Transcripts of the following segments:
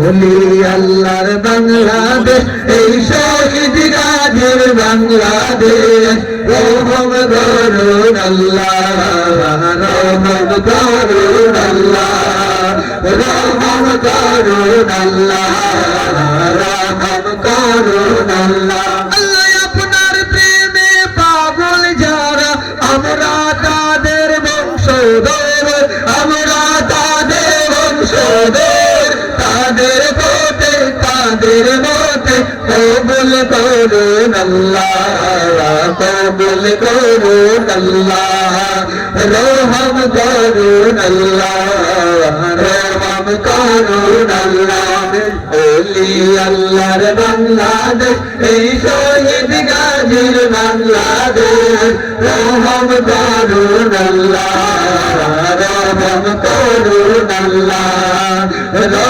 বলি আল্লাহর বাংলাদেশ, এই শহীদ গাজের বাংলাদেশ। রহম করুন আল্লাহ, রহম করুন আল্লাহ, রহম করুন আল্লাহ, রহম করুন আল্লাহ। তাদের পথে তাদের মতে, কবুল করুন আল্লাহ, কবুল করুন আল্লাহ। রহম করুন আল্লাহ, রহম করুন আল্লাহ। ওলি আল্লাহর বাংলাদেশ এই শহীদ গাজীর বাংলাদেশ রহম করুন আল্লাহ, রহম করুন আল্লাহ।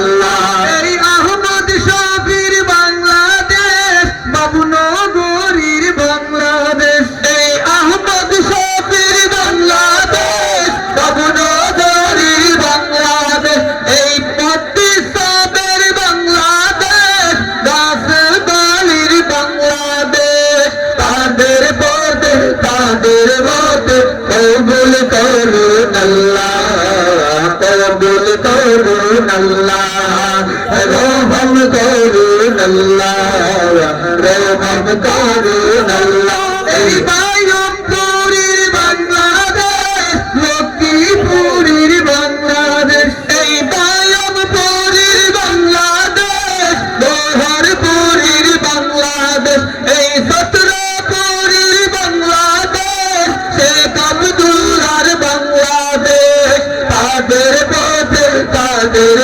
রহম করুন আল্লাহ রহম করুন আল্লাহ এই বায়ুপুরীর বাংলাদেশ, লক্ষ্মীপুরীর বাংলাদেশ। এই বায়ুপুরীর বাংলাদেশ লোহারপুরীর বাংলাদেশ। এই সতরাপুরীর বাংলাদেশ, শেখ আব্দুল্লার বাংলাদেশ। তাদের পথে তাদের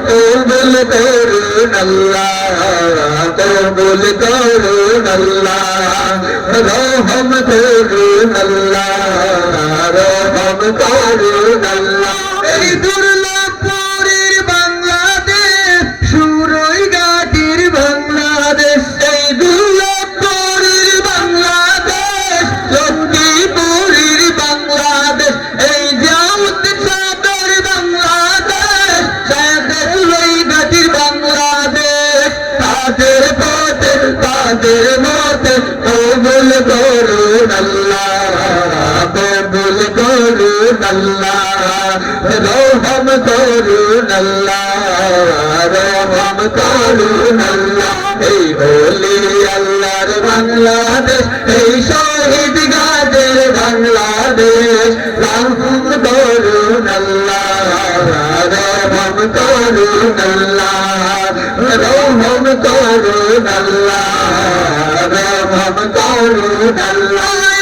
কবুল করুন আল্লাহ কবুল করুন আল্লাহ রহম করুন আল্লাহ রহম করুন আল্লাহ করুন আল্লাহ এই হোলি আল্লাহর বাংলাদেশ, এই শহীদ গাজের বাংলাদেশ রহম করুন আল্লাহ রহম করুন আল্লাহ রহম করুন আল্লাহ।